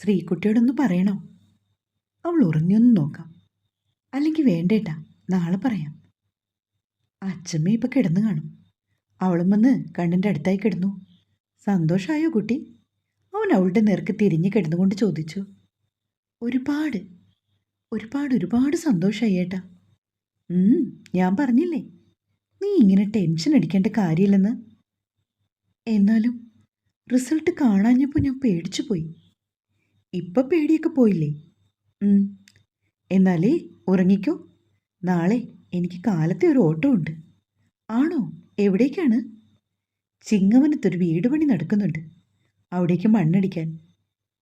ശ്രീകുട്ടിയോടൊന്ന് പറയണോ? അവൾ ഉറങ്ങിയൊന്ന് നോക്കാം. അല്ലെങ്കിൽ വേണ്ടേട്ടാ നാളെ പറയാം. അച്ഛമ്മ ഇപ്പം കിടന്നു കാണും. അവളും വന്ന് കണ്ണിന്റെ അടുത്തായി കിടന്നു. സന്തോഷമായോ കുട്ടി? അവൻ അവളുടെ നേർക്ക് തിരിഞ്ഞു കിടന്നുകൊണ്ട് ചോദിച്ചു. ഒരുപാട് ഒരുപാട് ഒരുപാട് സന്തോഷമായി ഏട്ടാ. ഞാൻ പറഞ്ഞില്ലേ? നീ ഇങ്ങനെ ടെൻഷൻ അടിക്കേണ്ട കാര്യമില്ലെന്ന്. എന്നാലും റിസൾട്ട് കാണാഞ്ഞപ്പോൾ ഞാൻ പേടിച്ചു പോയി ഇപ്പം പേടിയൊക്കെ പോയില്ലേ. എന്നാലേ ഉറങ്ങിക്കോ. നാളെ എനിക്ക് കാലത്തെ ഒരു ഓട്ടം ഉണ്ട്. ആണോ? എവിടേക്കാണ്? ചിങ്ങവനത്തൊരു വീട് പണി നടക്കുന്നുണ്ട്. അവിടേക്ക് മണ്ണടിക്കാൻ.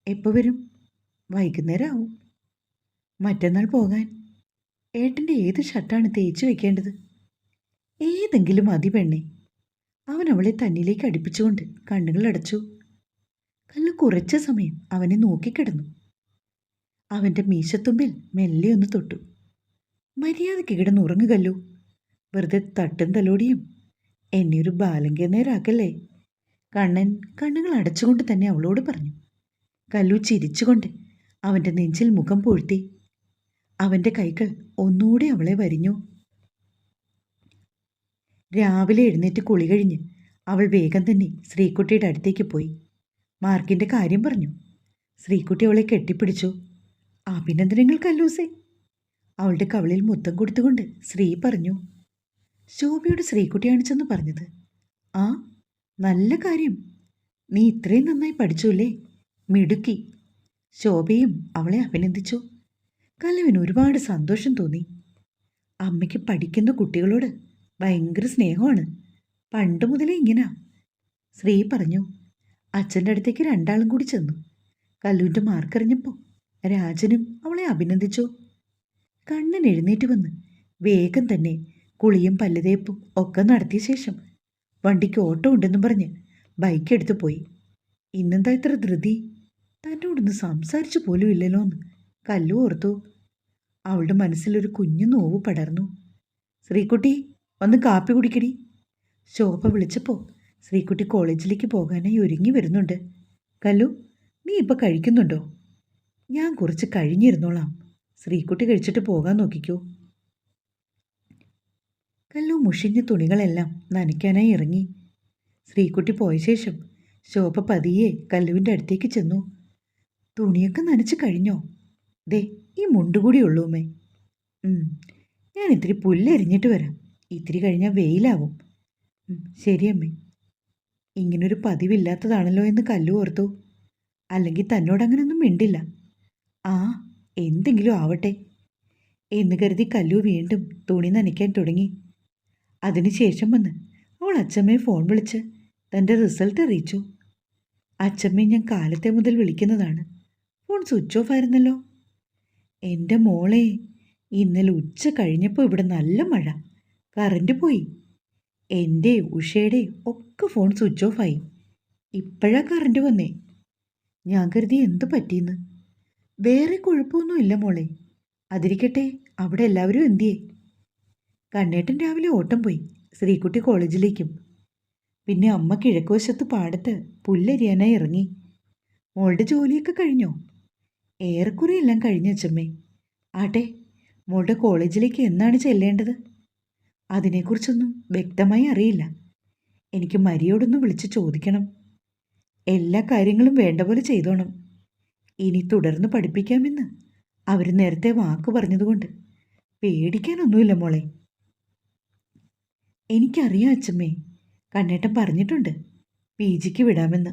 എപ്പോൾ വരും? വൈകുന്നേരം ആവും മറ്റന്നാൾ പോകാൻ. ഏട്ടന്റെ ഏത് ഷർട്ടാണ് തേച്ച് വെക്കേണ്ടത്? ഏതെങ്കിലും മതി പെണ്ണെ. അവൻ അവളെ തന്നിലേക്ക് അടുപ്പിച്ചുകൊണ്ട് കണ്ണുകൾ അടച്ചു. കല്ല് കുറച്ച് സമയം അവനെ നോക്കിക്കിടന്നു. അവന്റെ മീശത്തുമ്പിൽ മെല്ലെ ഒന്ന് തൊട്ടു. മര്യാദയ്ക്ക് കിടന്ന് ഉറങ്ങുകല്ലോ വെറുതെ തട്ടും തലോടിയും. എന്നെ ഒരു ബാലങ്കേന്നേരാക്കല്ലേ കണ്ണൻ കണ്ണുകൾ അടച്ചുകൊണ്ട് തന്നെ അവളോട് പറഞ്ഞു. കല്ലു ചിരിച്ചുകൊണ്ട് അവന്റെ നെഞ്ചിൽ മുഖം പൂഴ്ത്തി. അവന്റെ കൈകൾ ഒന്നുകൂടി അവളെ വരിഞ്ഞു. രാവിലെ എഴുന്നേറ്റ് കുളി കഴിഞ്ഞ് അവൾ വേഗം തന്നെ ശ്രീകുട്ടിയുടെ അടുത്തേക്ക് പോയി. മാർക്കിന്റെ കാര്യം പറഞ്ഞു. ശ്രീകുട്ടി അവളെ കെട്ടിപ്പിടിച്ചു. അഭിനന്ദനങ്ങൾ കല്ലൂസേ അവളുടെ കവളിൽ മുത്തം കൊടുത്തുകൊണ്ട് ശ്രീ പറഞ്ഞു. ശോഭയോട് ശ്രീകുട്ടിയാണ് ചെന്ന് പറഞ്ഞത്. ആ നല്ല കാര്യം. നീ ഇത്രയും നന്നായി പഠിച്ചുല്ലേ? മിടുക്കി. ശോഭയും അവളെ അഭിനന്ദിച്ചു. കല്ലുവിന് ഒരുപാട് സന്തോഷം തോന്നി. അമ്മയ്ക്ക് പഠിക്കുന്ന കുട്ടികളോട് ഭയങ്കര സ്നേഹമാണ്. പണ്ട് മുതലേ ഇങ്ങനാ. ശ്രീ പറഞ്ഞു. അച്ഛന്റെ അടുത്തേക്ക് രണ്ടാളും കൂടി ചെന്നു. കല്ലുവിന്റെ മാർക്കറിഞ്ഞപ്പോൾ രാജനും അവളെ അഭിനന്ദിച്ചു. കണ്ണൻ എഴുന്നേറ്റ് വന്ന് വേഗം തന്നെ കുളിയും പല്ലുതേപ്പും ഒക്കെ നടത്തിയ ശേഷം വണ്ടിക്ക് ഓട്ടോ ഉണ്ടെന്നും പറഞ്ഞ് ബൈക്ക് എടുത്തു പോയി. ഇന്നെന്താ ഇത്ര ധൃതി? തന്നോടൊന്ന് സംസാരിച്ചു പോലും ഇല്ലല്ലോ എന്ന് കല്ലു ഓർത്തു. അവളുടെ മനസ്സിലൊരു കുഞ്ഞു നോവ് പടർന്നു. ശ്രീക്കുട്ടി ഒന്ന് കാപ്പി കുടിക്കടി. ശോഭ വിളിച്ചപ്പോൾ ശ്രീകുട്ടി കോളേജിലേക്ക് പോകാനായി ഒരുങ്ങി വരുന്നുണ്ട്. കല്ലു നീ ഇപ്പോൾ കഴിക്കുന്നുണ്ടോ? ഞാൻ കുറച്ച് കഴിഞ്ഞിരുന്നോളാം. ശ്രീകുട്ടി കഴിച്ചിട്ട് പോകാൻ നോക്കിക്കോ. കല്ലു മുഷിഞ്ഞ തുണികളെല്ലാം നനയ്ക്കാനായി ഇറങ്ങി. ശ്രീകുട്ടി പോയ ശേഷം ശോഭ പതിയെ കല്ലുവിന്റെ അടുത്തേക്ക് ചെന്നു. തുണിയൊക്കെ നനച്ച് കഴിഞ്ഞോ? ദേ ഈ മുണ്ടുകൂടി ഉള്ളൂ അമ്മേ ഞാൻ ഇത്തിരി പുല്ലരിഞ്ഞിട്ട് വരാം. ഇത്തിരി കഴിഞ്ഞാൽ വെയിലാവും. ശരിയമ്മേ ഇങ്ങനൊരു പതിവില്ലാത്തതാണല്ലോ എന്ന് കല്ലു ഓർത്തു. അല്ലെങ്കിൽ തന്നോടങ്ങനൊന്നും മിണ്ടില്ല. ആ എന്തെങ്കിലും ആവട്ടെ. എന്ന് കരുതി കല്ലു വീണ്ടും തുണി നനയ്ക്കാൻ തുടങ്ങി. അതിനുശേഷം വന്ന് അവൾ അച്ഛമ്മയെ ഫോൺ വിളിച്ച് തന്റെ റിസൾട്ട് അറിയിച്ചു. അച്ഛമ്മയെ ഞാൻ കാലത്തെ മുതൽ വിളിക്കുന്നതാണ്. ഫോൺ സ്വിച്ച് ഓഫ് ആയിരുന്നല്ലോ. എന്റെ മോളെ ഇന്നലെ ഉച്ച കഴിഞ്ഞപ്പോൾ ഇവിടെ നല്ല മഴ. കറണ്ട് പോയി. എന്റെ ഉഷയുടെ ഒക്കെ ഫോൺ സ്വിച്ച് ഓഫായി ഇപ്പോഴാ കറണ്ട് വന്നേ. ഞാൻ കരുതി എന്ത് പറ്റിയെന്ന് വേറെ കുഴപ്പമൊന്നുമില്ല മോളെ. അതിരിക്കട്ടെ അവിടെ എല്ലാവരും എന്തിയേ? കണ്ണേട്ടൻ രാവിലെ ഓട്ടം പോയി ശ്രീകുട്ടി കോളേജിലേക്കും. പിന്നെ അമ്മ കിഴക്കുവശത്ത് പാടത്ത് പുല്ലരിയാനായി ഇറങ്ങി. മോളുടെ ജോലിയൊക്കെ കഴിഞ്ഞോ? ഏറെക്കുറെ എല്ലാം കഴിഞ്ഞ അച്ചമ്മേ ആട്ടെ മോളുടെ കോളേജിലേക്ക് എന്നാണ് ചെല്ലേണ്ടത്? അതിനെക്കുറിച്ചൊന്നും വ്യക്തമായി അറിയില്ല. എനിക്ക് മരിയോടൊന്ന് വിളിച്ച് ചോദിക്കണം. എല്ലാ കാര്യങ്ങളും വേണ്ട പോലെ ചെയ്തോണം. ഇനി തുടർന്ന് പഠിപ്പിക്കാമെന്ന് അവർ നേരത്തെ വാക്ക് പറഞ്ഞതുകൊണ്ട് പേടിക്കാനൊന്നുമില്ല മോളെ. എനിക്കറിയാം അച്ഛമ്മേ കണ്ണേട്ടൻ പറഞ്ഞിട്ടുണ്ട് പി ജിക്ക് വിടാമെന്ന്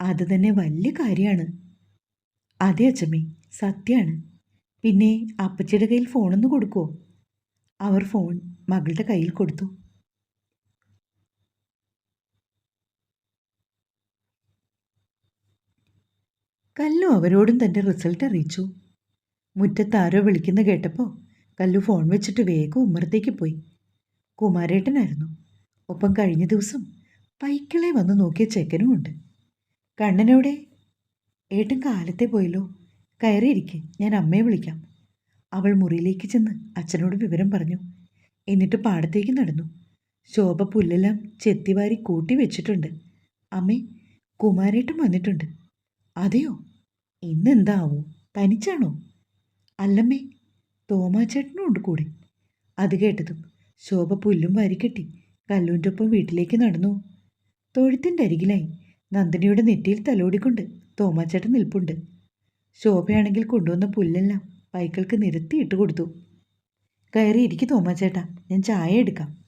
അത് തന്നെ വലിയ കാര്യമാണ്. അതെ അച്ഛമ്മേ സത്യമാണ് പിന്നെ അപ്പച്ചിയുടെ കയ്യിൽ ഫോണൊന്ന് കൊടുക്കുമോ അവർ ഫോൺ മകളുടെ കയ്യിൽ കൊടുത്തു. കല്ലു അവരോടും തന്റെ റിസൾട്ട് അറിയിച്ചു. മുറ്റത്ത് ആരോ വിളിക്കുന്ന കേട്ടപ്പോൾ കല്ലു ഫോൺ വെച്ചിട്ട് വേഗം ഉമ്മറത്തേക്ക് പോയി. കുമാരേട്ടനായിരുന്നു. ഒപ്പം കഴിഞ്ഞ ദിവസം പൈക്കിളെ വന്ന് നോക്കിയ ചെക്കനും ഉണ്ട്. കണ്ണനോടെ ഏട്ടൻ കാലത്തെ പോയല്ലോ. കയറിയിരിക്കെ. ഞാൻ അമ്മയെ വിളിക്കാം. അവൾ മുറിയിലേക്ക് ചെന്ന് അച്ഛനോട് വിവരം പറഞ്ഞു. എന്നിട്ട് പാടത്തേക്ക് നടന്നു. ശോഭ പുല്ലെല്ലാം ചെത്തിവാരി കൂട്ടി വെച്ചിട്ടുണ്ട്. അമ്മേ കുമാരേട്ടും വന്നിട്ടുണ്ട്. അതെയോ? ഇന്നെന്താവോ? തനിച്ചാണോ? അല്ലമ്മേ തോമാച്ചേട്ടനും ഉണ്ട് കൂടെ. അത് കേട്ടതും ശോഭ പുല്ലും വാരിക്കെട്ടി കല്ലൂന്റെ ഒപ്പം വീട്ടിലേക്ക് നടന്നു. തൊഴുത്തിന്റെ അരികിലായി നന്ദിനിയുടെ നെറ്റിയിൽ തലോടിക്കൊണ്ട് തോമാച്ചേട്ടൻ നിൽപ്പുണ്ട്. ശോഭയാണെങ്കിൽ കൊണ്ടുവന്ന പുല്ലെല്ലാം പൈക്കൾക്ക് നിരത്തി ഇട്ട് കൊടുത്തു. കയറി തോമാ തോമാച്ചേട്ടാ ഞാൻ ചായ എടുക്കാം.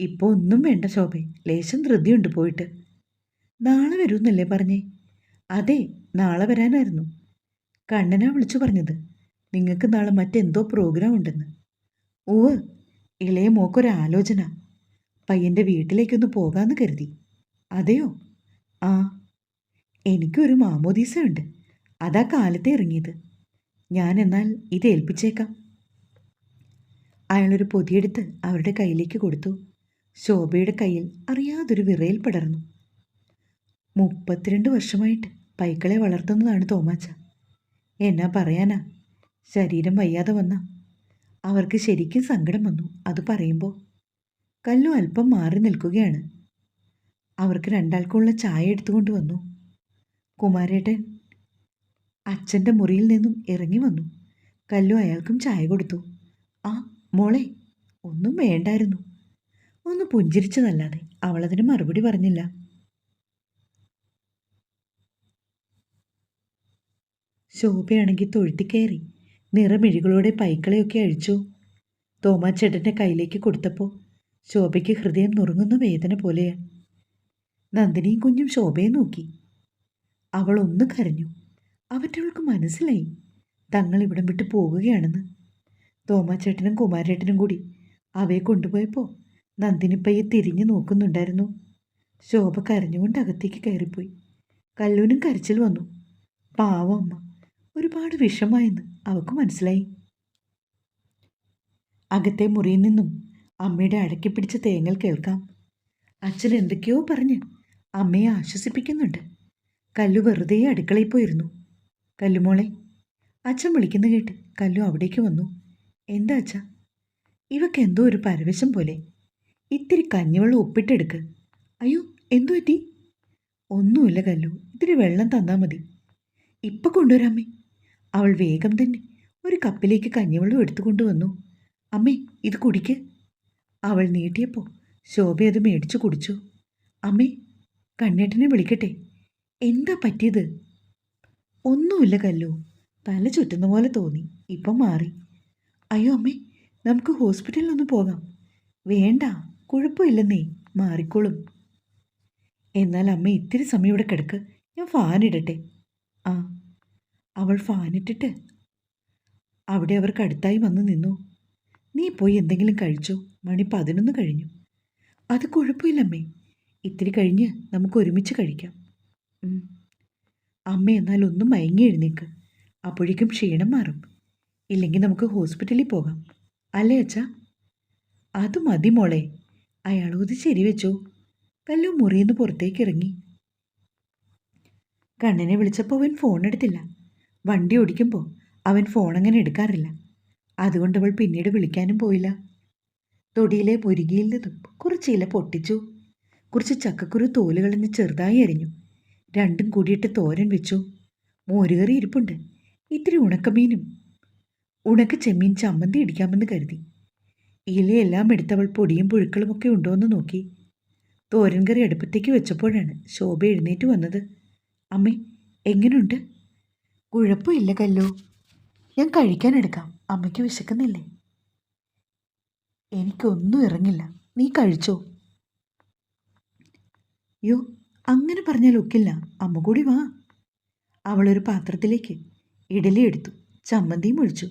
ഇപ്പോൾ ഒന്നും വേണ്ട ശോഭെ ലേശം ധൃതിയുണ്ട് പോയിട്ട്. നാളെ വരുമെന്നല്ലേ പറഞ്ഞേ? അതെ നാളെ വരാനായിരുന്നു. കണ്ണനാ വിളിച്ചു പറഞ്ഞത് നിങ്ങൾക്ക് നാളെ മറ്റെന്തോ പ്രോഗ്രാം ഉണ്ടെന്ന്. ഓവ് ഇളയ മോക്കൊരാലോചന. പയ്യന്റെ വീട്ടിലേക്കൊന്ന് പോകാമെന്ന് കരുതി. അതെയോ? ആ എനിക്കൊരു മാമോദീസയുണ്ട്. അതാ കാലത്തെ ഇറങ്ങിയത്. ഞാൻ എന്നാൽ ഇത് ഏൽപ്പിച്ചേക്കാം. അയാളൊരു പൊതിയെടുത്ത് അവരുടെ കയ്യിലേക്ക് കൊടുത്തു. ശോഭയുടെ കയ്യിൽ അറിയാതൊരു വിറയിൽ പടർന്നു. മുപ്പത്തിരണ്ട് വർഷമായിട്ട് പൈക്കളെ വളർത്തുന്നതാണ് തോമാച്ച. എന്നാ പറയാനാ? ശരീരം വയ്യാതെ വന്ന. അവർക്ക് ശരിക്കും സങ്കടം വന്നു അത് പറയുമ്പോൾ കല്ലു അല്പം മാറി നിൽക്കുകയാണ്. അവർക്ക് രണ്ടാൾക്കുള്ള ചായ എടുത്തുകൊണ്ട് വന്നു. കുമാരേട്ടൻ അച്ഛന്റെ മുറിയിൽ നിന്നും ഇറങ്ങി വന്നു. കല്ലു അയാൾക്കും ചായ കൊടുത്തു. ആ മോളെ ഒന്നും വേണ്ടായിരുന്നു. ഒന്ന് പുഞ്ചിരിച്ചതല്ലാതെ അവളതിന് മറുപടി പറഞ്ഞില്ല. ശോഭയാണെങ്കിൽ തൊഴുത്തി കയറി നിറമിഴികളോടെ പൈക്കളെയൊക്കെ അഴിച്ചു. തോമാച്ചേട്ടന്റെ കയ്യിലേക്ക് കൊടുത്തപ്പോൾ ശോഭയ്ക്ക് ഹൃദയം നുറുങ്ങുന്ന വേദന പോലെയാണ് നന്ദിനിയും കുഞ്ഞും ശോഭയെ നോക്കി. അവൾ ഒന്ന് കരഞ്ഞു. അവറ്റവൾക്ക് മനസ്സിലായി. തങ്ങൾ ഇവിടം വിട്ട് പോവുകയാണെന്ന് തോമാച്ചേട്ടനും കുമാരേട്ടനും കൂടി അവയെ കൊണ്ടുപോയപ്പോൾ നന്ദിനിപ്പയ്യെ തിരിഞ്ഞു നോക്കുന്നുണ്ടായിരുന്നു. ശോഭ കരഞ്ഞുകൊണ്ട് അകത്തേക്ക് കയറിപ്പോയി. കല്ലൂനും കരച്ചിൽ വന്നു. പാവം അമ്മ ഒരുപാട് വിഷമായെന്ന് അവൾക്ക് മനസ്സിലായി. അകത്തെ മുറിയിൽ നിന്നും അമ്മയുടെ അടക്കി പിടിച്ച തേങ്ങൽ കേൾക്കാം. അച്ഛൻ എന്തൊക്കെയോ പറഞ്ഞ് അമ്മയെ ആശ്വസിപ്പിക്കുന്നുണ്ട്. കല്ലു വെറുതെ അടുക്കളയിൽ പോയിരുന്നു. കല്ലുമോളെ അച്ഛൻ വിളിക്കുന്ന കേട്ട് കല്ലു അവിടേക്ക് വന്നു. എന്താ അച്ഛ? ഇവക്ക് എന്തോ ഒരു പരവശം പോലെ. ഇത്തിരി കഞ്ഞിവെള്ളം ഒപ്പിട്ടെടുക്ക് അയ്യോ എന്തു പറ്റി? ഒന്നുമില്ല കല്ലു ഇത്തിരി വെള്ളം തന്നാൽ മതി. ഇപ്പം കൊണ്ടുവരാമേ. അവൾ വേഗം തന്നെ ഒരു കപ്പിലേക്ക് കഞ്ഞിവെള്ളം എടുത്തുകൊണ്ട് വന്നു അമ്മേ ഇത് കുടിക്ക്. അവൾ നീട്ടിയപ്പോൾ ശോഭ അത് മേടിച്ചു കുടിച്ചു. അമ്മേ കണ്ണേട്ടനെ വിളിക്കട്ടെ. എന്താ പറ്റിയത്? ഒന്നുമില്ല കല്ലു. തല ചുറ്റുന്ന പോലെ തോന്നി. ഇപ്പം മാറി. അയ്യോ അമ്മേ നമുക്ക് ഹോസ്പിറ്റലിലൊന്ന് പോകാം. വേണ്ട കുഴപ്പമില്ലെന്നേ. മാറിക്കോളും. എന്നാൽ അമ്മ ഇത്തിരി സമയം ഇവിടെ കിടക്ക്. ഞാൻ ഫാൻ ഇടട്ടെ. ആ. അവൾ ഫാനിട്ടിട്ട് അവിടെ അവർക്ക് അടുത്തായി വന്ന് നിന്നു. നീ പോയി എന്തെങ്കിലും കഴിച്ചോ? മണി പതിനൊന്ന് കഴിഞ്ഞു. അത് കുഴപ്പമില്ലമ്മേ ഇത്തിരി കഴിഞ്ഞ് നമുക്ക് ഒരുമിച്ച് കഴിക്കാം. അമ്മ എന്നാൽ ഒന്നും മയങ്ങി എഴുന്നേക്ക്. അപ്പോഴേക്കും ക്ഷീണം മാറും. ഇല്ലെങ്കിൽ നമുക്ക് ഹോസ്പിറ്റലിൽ പോകാം. അല്ലേ അച്ഛാ? അത് മതി മോളെ. അയാൾ ഊതി ശരിവെച്ചോ വല്ലോ മുറിയെന്ന് പുറത്തേക്ക് ഇറങ്ങി. കണ്ണനെ വിളിച്ചപ്പോൾ അവൻ ഫോൺ എടുത്തില്ല. വണ്ടി ഓടിക്കുമ്പോൾ അവൻ ഫോൺ അങ്ങനെ എടുക്കാറില്ല. അതുകൊണ്ട് അവൾ പിന്നീട് വിളിക്കാനും പോയില്ല. തൊടിയിലെ മുരുകിയിൽ നിന്നും കുറച്ച് ഇല പൊട്ടിച്ചു. കുറച്ച് ചക്കക്കുരു തോലുകളെന്ന് ചെറുതായി അരിഞ്ഞു. രണ്ടും കൂടിയിട്ട് തോരൻ വെച്ചു. മോരുകറി ഇരിപ്പുണ്ട്. ഇത്തിരി ഉണക്കമീനും. ഉണക്ക ചെമ്മീൻ ചമ്മന്തി ഇടിക്കാമെന്ന് കരുതി. ഇലയെല്ലാം എടുത്തവൾ പൊടിയും പുഴുക്കളുമൊക്കെ ഉണ്ടോയെന്ന് നോക്കി. തോരൻ കറി അടുപ്പത്തേക്ക് വെച്ചപ്പോഴാണ് ശോഭ എഴുന്നേറ്റ് വന്നത്. അമ്മേ എങ്ങനെയുണ്ട് കുഴപ്പമില്ല കല്ലോ. ഞാൻ കഴിക്കാൻ എടുക്കാം. അമ്മയ്ക്ക് വിശക്കുന്നില്ലേ? എനിക്കൊന്നും ഇറങ്ങില്ല. നീ കഴിച്ചോ? യോ അങ്ങനെ പറഞ്ഞാൽ ഒക്കില്ല. അമ്മ കൂടി വാ. അവളൊരു പാത്രത്തിലേക്ക് ഇഡലി എടുത്തു. ചമ്മന്തിയും ഒഴിച്ചു.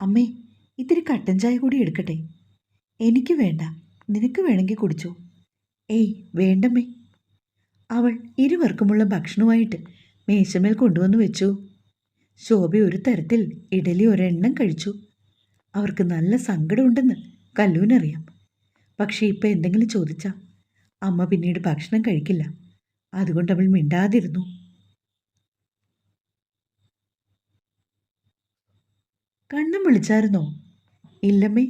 അമ്മേ ഇത്തിരി കട്ടൻ ചായ കൂടി എടുക്കട്ടെ? എനിക്ക് വേണ്ട. നിനക്ക് വേണമെങ്കിൽ കുടിച്ചോ. ഏയ് വേണ്ടമ്മേ. അവൾ ഇരുവർക്കുമുള്ള ഭക്ഷണവുമായിട്ട് മേശമേൽ കൊണ്ടുവന്നു വെച്ചു. ശോഭ ഒരു തരത്തിൽ ഇഡലി ഒരെണ്ണം കഴിച്ചു. അവർക്ക് നല്ല സങ്കടമുണ്ടെന്ന് കല്ലൂനറിയാം. പക്ഷേ ഇപ്പോൾ എന്തെങ്കിലും ചോദിച്ചാൽ അമ്മ പിന്നീട് ഭക്ഷണം കഴിക്കില്ല. അതുകൊണ്ട് അവൾ മിണ്ടാതിരുന്നു. കണ്ണും വിളിച്ചായിരുന്നോ? ഇല്ലമ്മേ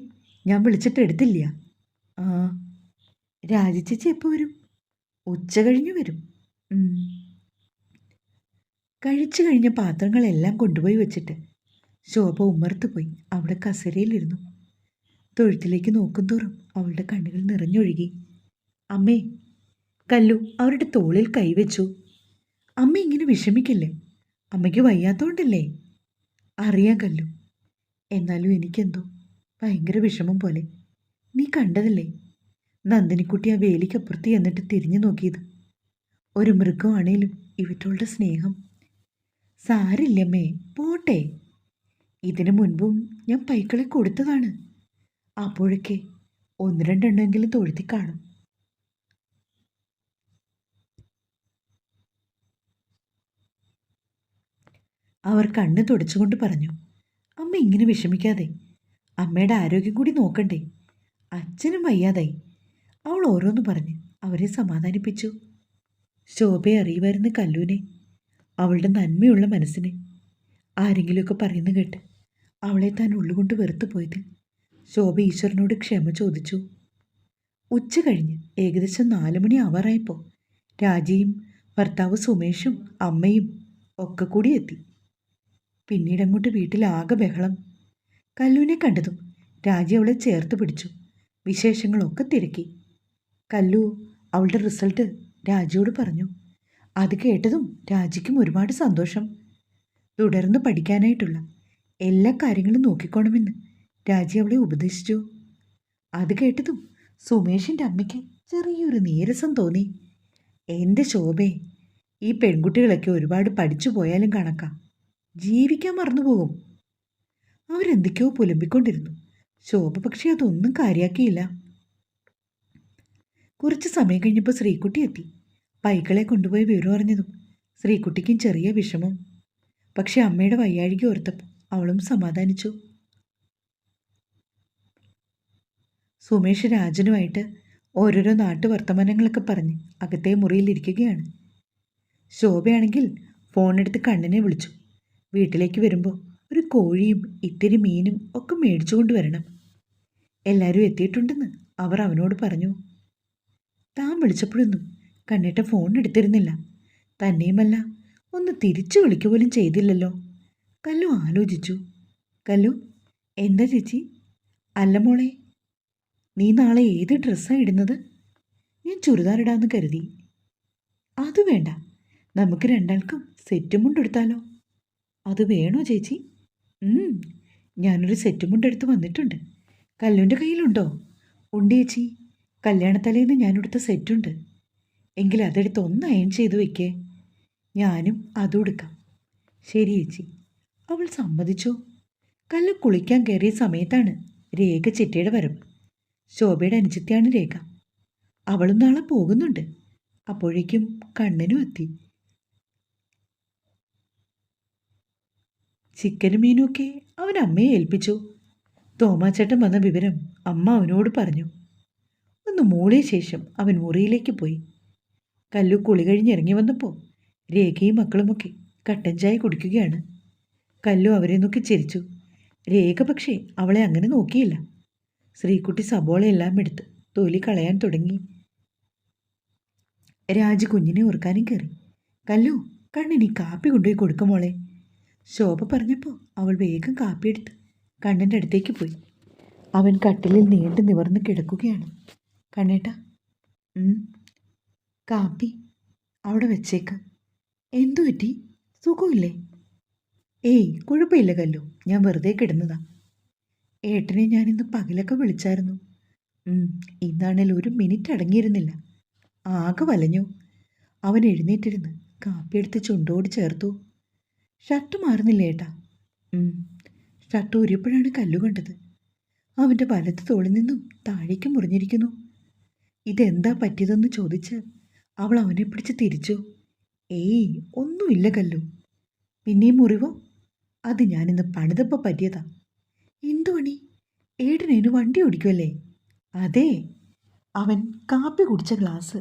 ഞാൻ വിളിച്ചിട്ട് എടുത്തില്ല. ആ രാജിച്ചേച്ചി എപ്പോൾ വരും? ഉച്ച കഴിഞ്ഞ് വരും. കഴിച്ചു കഴിഞ്ഞ പാത്രങ്ങളെല്ലാം കൊണ്ടുപോയി വെച്ചിട്ട് ശോഭ ഉമ്മർത്ത് പോയി. അവിടെ കസരയിലിരുന്നു. തൊഴുത്തിലേക്ക് നോക്കും തോറും അവളുടെ കണ്ണുകൾ നിറഞ്ഞൊഴുകി. അമ്മേ കല്ലു അവരുടെ തോളിൽ കൈവച്ചു. അമ്മ ഇങ്ങനെ വിഷമിക്കല്ലേ? അമ്മയ്ക്ക് വയ്യാത്തോണ്ടല്ലേ? അറിയാൻ കല്ലു. എന്നാലും എനിക്കെന്തോ ഭയങ്കര വിഷമം പോലെ. നീ കണ്ടതല്ലേ? നന്ദിനിക്കുട്ടി ആ വേലിക്കപ്പുറത്ത് എന്നിട്ട് തിരിഞ്ഞു നോക്കിയത്. ഒരു മൃഗമാണേലും ഇവറ്റോളുടെ സ്നേഹം. സാരില്ലമ്മേ പോട്ടെ. ഇതിനു മുൻപും ഞാൻ പൈക്കളെ കൊടുത്തതാണ്. അപ്പോഴൊക്കെ ഒന്ന് രണ്ടെണ്ണമെങ്കിലും തൊഴുത്തി കാണും. അവർ കണ്ണ് തുടച്ചുകൊണ്ട് പറഞ്ഞു അമ്മ ഇങ്ങനെ വിഷമിക്കാതെ അമ്മയുടെ ആരോഗ്യം കൂടി നോക്കണ്ടേ? അച്ഛനും വയ്യാതായി. അവൾ ഓരോന്ന് പറഞ്ഞ് അവരെ സമാധാനിപ്പിച്ചു. ശോഭയെ അറിയുമായിരുന്ന കല്ലൂനെ അവളുടെ നന്മയുള്ള മനസ്സിനെ ആരെങ്കിലുമൊക്കെ പറയുന്ന കേട്ട് അവളെ താൻ ഉള്ളുകൊണ്ട് വെറുത്തു പോയത് ശോഭ ഈശ്വരനോട് ക്ഷമ ചോദിച്ചു. ഉച്ച കഴിഞ്ഞ് ഏകദേശം നാല് മണി ആവാറായപ്പോൾ രാജയും ഭർത്താവ് സുമേഷും അമ്മയും ഒക്കെ കൂടി എത്തി. പിന്നീട് അങ്ങോട്ട് വീട്ടിലാകെ ബഹളം. കല്ലുവിനെ കണ്ടതും രാജി അവളെ ചേർത്ത് പിടിച്ചു. വിശേഷങ്ങളൊക്കെ തിരക്കി. കല്ലു അവളുടെ റിസൾട്ട് രാജിയോട് പറഞ്ഞു. അത് കേട്ടതും രാജിക്കും ഒരുപാട് സന്തോഷം. തുടർന്ന് പഠിക്കാനായിട്ടുള്ള എല്ലാ കാര്യങ്ങളും നോക്കിക്കോണമെന്ന് രാജി അവളെ ഉപദേശിച്ചു. അത് കേട്ടതും സുമേഷിന്റെ അമ്മയ്ക്ക് ചെറിയൊരു നീരസം തോന്നി. എന്റെ ശോഭയെ ഈ പെൺകുട്ടികളൊക്കെ ഒരുപാട് പഠിച്ചു പോയാലും കണക്കാ. ജീവിക്കാൻ മറന്നുപോകും. അവരെന്തൊക്കെയോ പുലമ്പിക്കൊണ്ടിരുന്നു. ശോഭ പക്ഷേ അതൊന്നും കാര്യാക്കിയില്ല. കുറച്ച് സമയം കഴിഞ്ഞപ്പോൾ ശ്രീകുട്ടി എത്തി. പൈക്കളെ കൊണ്ടുപോയി വിവരം അറിഞ്ഞതും ശ്രീകുട്ടിക്കും ചെറിയ വിഷമം. പക്ഷെ അമ്മയുടെ വയ്യാഴിക ഓർത്തപ്പോൾ അവളും സമാധാനിച്ചു. സുമേഷ് രാജനുമായിട്ട് ഓരോരോ നാട്ടു വർത്തമാനങ്ങളൊക്കെ പറഞ്ഞ് അകത്തെ മുറിയിലിരിക്കുകയാണ് ശോഭയാണെങ്കിൽ ഫോണെടുത്ത് കണ്ണിനെ വിളിച്ചു. വീട്ടിലേക്ക് വരുമ്പോൾ ഒരു കോഴിയും ഇത്തിരി മീനും ഒക്കെ മേടിച്ചു കൊണ്ടുവരണം. എല്ലാവരും എത്തിയിട്ടുണ്ടെന്ന് അവർ അവനോട് പറഞ്ഞു. താൻ വിളിച്ചപ്പോഴൊന്നും കണ്ണേട്ട ഫോൺ എടുത്തിരുന്നില്ല. തന്നെയുമല്ല ഒന്ന് തിരിച്ചു വിളിക്കുക പോലും ചെയ്തില്ലല്ലോ. കല്ലു ആലോചിച്ചു. കല്ലു എന്താ ചേച്ചി? അല്ല മോളെ നീ നാളെ ഏത് ഡ്രസ്സാണ് ഇടുന്നത്? ഞാൻ ചുരിദാർ ഇടാമെന്ന് കരുതി. അത് വേണ്ട നമുക്ക് രണ്ടാൾക്കും സെറ്റും മുണ്ടെടുത്താലോ അത് വേണോ ചേച്ചി? ഞാനൊരു സെറ്റും മുണ്ടെടുത്ത് വന്നിട്ടുണ്ട്. കല്ലുവിന്റെ കയ്യിലുണ്ടോ? ഉണ്ട് ചേച്ചി. കല്യാണത്തലേന്ന് ഞാനെടുത്ത സെറ്റുണ്ട്. എങ്കിൽ അതെടുത്ത് ഒന്ന് അയൺ ചെയ്ത് വെക്കേ. ഞാനും അതും എടുക്കാം. ശരി ചേച്ചി. അവൾ സമ്മതിച്ചു? കല്ല് കുളിക്കാൻ കയറിയ സമയത്താണ് രേഖ ചിറ്റയുടെ വരവ് ശോഭയുടെ അനുജത്തിയാണ് രേഖ. അവളും നാളെ പോകുന്നുണ്ട്. അപ്പോഴേക്കും കണ്ണനും എത്തി. ചിക്കനും മീനുമൊക്കെ അവൻ അമ്മയെ ഏൽപ്പിച്ചു. തോമാച്ചേട്ടൻ വന്ന വിവരം അമ്മ അവനോട് പറഞ്ഞു. ഒന്ന് മൂളിയ ശേഷം അവൻ മുറിയിലേക്ക് പോയി. കല്ലു കുളി കഴിഞ്ഞിറങ്ങി വന്നപ്പോൾ രേഖയും മക്കളുമൊക്കെ കട്ടൻ ചായ കുടിക്കുകയാണ്. കല്ലു അവരെ നോക്കി ചിരിച്ചു. രേഖ പക്ഷേ അവളെ അങ്ങനെ നോക്കിയില്ല. ശ്രീകുട്ടി സബോളയെല്ലാം എടുത്ത് തൊലി കളയാൻ തുടങ്ങി. രാജ് കുഞ്ഞിനെ ഓർക്കാനും കയറി കല്ലു കണ്ണിനി കാപ്പി കൊണ്ടുപോയി കൊടുക്കും മോളെ. ശോഭ പറഞ്ഞപ്പോൾ അവൾ വേഗം കാപ്പിയെടുത്ത് കണ്ണന്റെ അടുത്തേക്ക് പോയി. അവൻ കട്ടിലിൽ നീണ്ടു നിവർന്ന് കിടക്കുകയാണ്. കണ്ണേട്ട കാപ്പി അവിടെ വെച്ചേക്ക്. എന്തു പറ്റി? സുഖമില്ലേ? ഏയ് കുഴപ്പമില്ല കല്ലോ. ഞാൻ വെറുതെ കിടന്നതാ. ഏട്ടനെ ഞാനിന്ന് പകലൊക്കെ വിളിച്ചായിരുന്നു. ഇന്നാണേൽ ഒരു മിനിറ്റ് അടങ്ങിയിരുന്നില്ല. ആകെ വലഞ്ഞു. അവൻ എഴുന്നേറ്റിരുന്ന് കാപ്പിയെടുത്ത് ചുണ്ടോട് ചേർത്തു. ഷർട്ട് മാറുന്നില്ല ഏട്ടാ? ഷർട്ട് ഊരിയപ്പോഴാണ് കല്ലു കണ്ടത്. അവന്റെ വലത്ത് തോളിൽ നിന്നും താഴേക്ക് മുറിഞ്ഞിരിക്കുന്നു. ഇതെന്താ പറ്റിയതെന്ന് ചോദിച്ച് അവൾ അവനെ പിടിച്ച് തിരിച്ചു. ഏയ് ഒന്നുമില്ല കല്ലു. പിന്നെയും മുറിവോ? അത് ഞാനിന്ന് പണിതപ്പോൾ പറ്റിയതാ. എന്തു പണി? ഏടനേനു വണ്ടി ഓടിക്കുമല്ലേ അതെ. അവൻ കാപ്പി കുടിച്ച ഗ്ലാസ്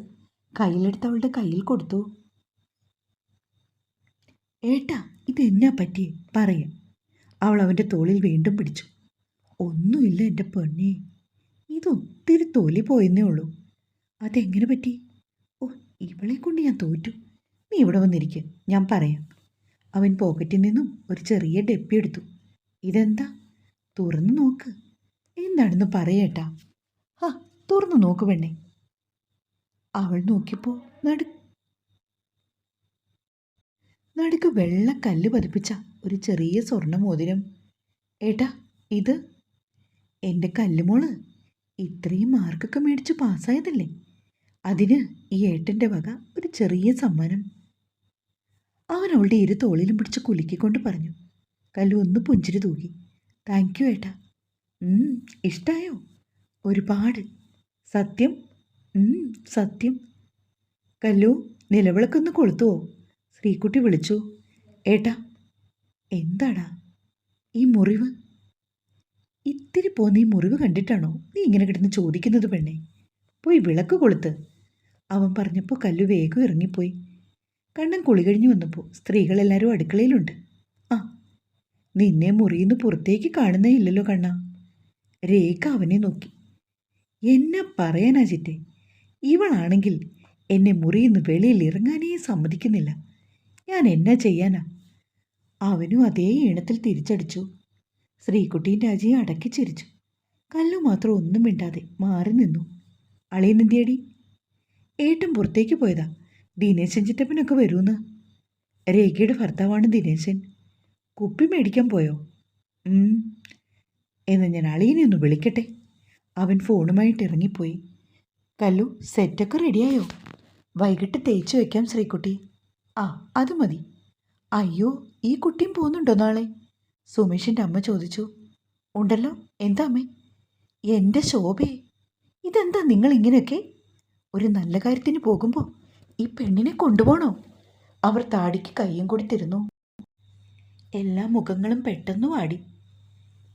കയ്യിലെടുത്ത് അവളുടെ കയ്യിൽ കൊടുത്തു. ഏട്ടാ ഇത് എന്നാ പറ്റി പറയാം. അവൾ അവന്റെ തോളിൽ വീണ്ടും പിടിച്ചു. ഒന്നുമില്ല എന്റെ പെണ്ണേ ഇതൊത്തിരി തൊലി പോയെന്നേ ഉള്ളൂ. അതെങ്ങനെ പറ്റി? ഓ ഇവളെ കൊണ്ട് ഞാൻ തോറ്റു. നീ ഇവിടെ വന്നിരിക്കുക ഞാൻ പറയാം. അവൻ പോക്കറ്റിൽ നിന്നും ഒരു ചെറിയ ഡെപ്പി എടുത്തു. ഇതെന്താ? തുറന്നു നോക്ക്. എന്താണെന്ന് പറയേട്ടാ ആ തുറന്നു നോക്ക് പെണ്ണേ. അവൾ നോക്കിയപ്പോൾ നടു നടുക്ക് വെള്ള കല്ല് പതിപ്പിച്ച ഒരു ചെറിയ സ്വർണ മോതിരം ഏട്ടാ ഇത് എന്റെ കല്ലുമോൾ ഇത്രയും മാർക്കൊക്കെ മേടിച്ച് പാസ്സായതല്ലേ? അതിന് ഈ ഏട്ടന്റെ വക ഒരു ചെറിയ സമ്മാനം. അവൻ അവളുടെ ഇരു തോളിലും പിടിച്ച് കുലുക്കിക്കൊണ്ട് പറഞ്ഞു. കല്ലു ഒന്ന് പുഞ്ചിരി തൂക്കി താങ്ക് യു ഏട്ടാ. ഇഷ്ടായോ? ഒരുപാട്. സത്യം? സത്യം. കല്ലു നിലവിളക്കൊന്ന് കൊളുത്തുവോ? ശ്രീകുട്ടി വിളിച്ചു. ഏട്ടാ എന്താടാ ഈ മുറിവ്? ഇത്തിരി പോന്ന ഈ മുറിവ് കണ്ടിട്ടാണോ നീ ഇങ്ങനെ കിടന്ന് ചോദിക്കുന്നത് പെണ്ണെ? പോയി വിളക്ക് കൊളുത്ത്. അവൻ പറഞ്ഞപ്പോൾ കല്ലു വേഗം ഇറങ്ങിപ്പോയി. കണ്ണൻ കുളി കഴിഞ്ഞു വന്നപ്പോൾ സ്ത്രീകളെല്ലാവരും അടുക്കളയിലുണ്ട്. ആ നിന്നെ മുറിയിന്ന് പുറത്തേക്ക് കാണുന്നേ ഇല്ലല്ലോ കണ്ണ. രേഖ അവനെ നോക്കി. എന്നെ പറയാനാ ചിറ്റെ ഇവളാണെങ്കിൽ എന്നെ മുറിയിന്ന് വെളിയിൽ ഇറങ്ങാനേ സമ്മതിക്കുന്നില്ല. ഞാൻ എന്നാ ചെയ്യാനാ? അവനും അതേ ഈണത്തിൽ തിരിച്ചടിച്ചു. ശ്രീകുട്ടിയും രാജയെ അടക്കി ചിരിച്ചു. കല്ലു മാത്രം ഒന്നും മിണ്ടാതെ മാറി നിന്നു. അളിയനെന്തിയടി? ഏട്ടൻ പുറത്തേക്ക് പോയതാ. ദിനേശൻ ചിറ്റപ്പനൊക്കെ വരൂന്ന്. രേഖയുടെ ഭർത്താവാണ് ദിനേശൻ. കുപ്പി മേടിക്കാൻ പോയോ. എന്ന് ഞാൻ അളിയനെ ഒന്ന് വിളിക്കട്ടെ. അവൻ ഫോണുമായിട്ട് ഇറങ്ങിപ്പോയി. കല്ലു സെറ്റൊക്കെ റെഡിയായോ വൈകിട്ട് തേച്ച് വയ്ക്കാം ശ്രീകുട്ടി. ആ അത് മതി. അയ്യോ ഈ കുട്ടിയും പോകുന്നുണ്ടോ നാളെ? സുമേഷിന്റെ അമ്മ ചോദിച്ചു. ഉണ്ടല്ലോ എന്താ അമ്മേ? എന്റെ ശോഭയെ. ഇതെന്താ നിങ്ങൾ ഇങ്ങനെയൊക്കെ? ഒരു നല്ല കാര്യത്തിന് പോകുമ്പോൾ ഈ പെണ്ണിനെ കൊണ്ടുപോകണോ? അവർ താടിക്ക് കയ്യും കൂടി തരുന്നു. എല്ലാ മുഖങ്ങളും പെട്ടെന്ന് വാടി.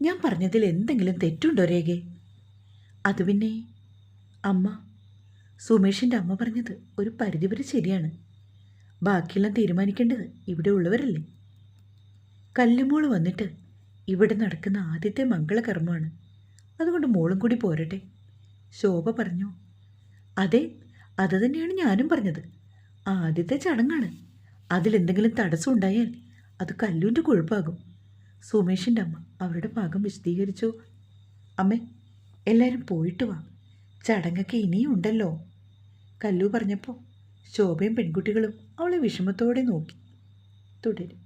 ഞാൻ പറഞ്ഞതിൽ എന്തെങ്കിലും തെറ്റുണ്ടോ രേഖേ? അത് പിന്നെ അമ്മ സുമേഷിന്റെ അമ്മ പറഞ്ഞത് ഒരു പരിധിവരെ ശരിയാണ്. ബാക്കിയെല്ലാം തീരുമാനിക്കേണ്ടത് ഇവിടെ ഉള്ളവരല്ലേ? കല്ലുമോൾ വന്നിട്ട് ഇവിടെ നടക്കുന്ന ആദ്യത്തെ മംഗളകർമ്മമാണ്. അതുകൊണ്ട് മോളും കൂടി പോരട്ടെ. ശോഭ പറഞ്ഞു. അതെ അത് തന്നെയാണ് ഞാനും പറഞ്ഞത്. ആദ്യത്തെ ചടങ്ങാണ്. അതിലെന്തെങ്കിലും തടസ്സം ഉണ്ടായാൽ അത് കല്ലുവിന്റെ കുഴപ്പാകും. സുമേഷിന്റെ അമ്മ അവരുടെ ഭാഗം വിശദീകരിച്ചു. അമ്മേ എല്ലാവരും പോയിട്ട് വാ. ചടങ്ങൊക്കെ ഇനിയും ഉണ്ടല്ലോ. കല്ലു പറഞ്ഞപ്പോൾ ശോഭയും പെൺകുട്ടികളും അവളെ വിഷമത്തോടെ നോക്കി തുടരും.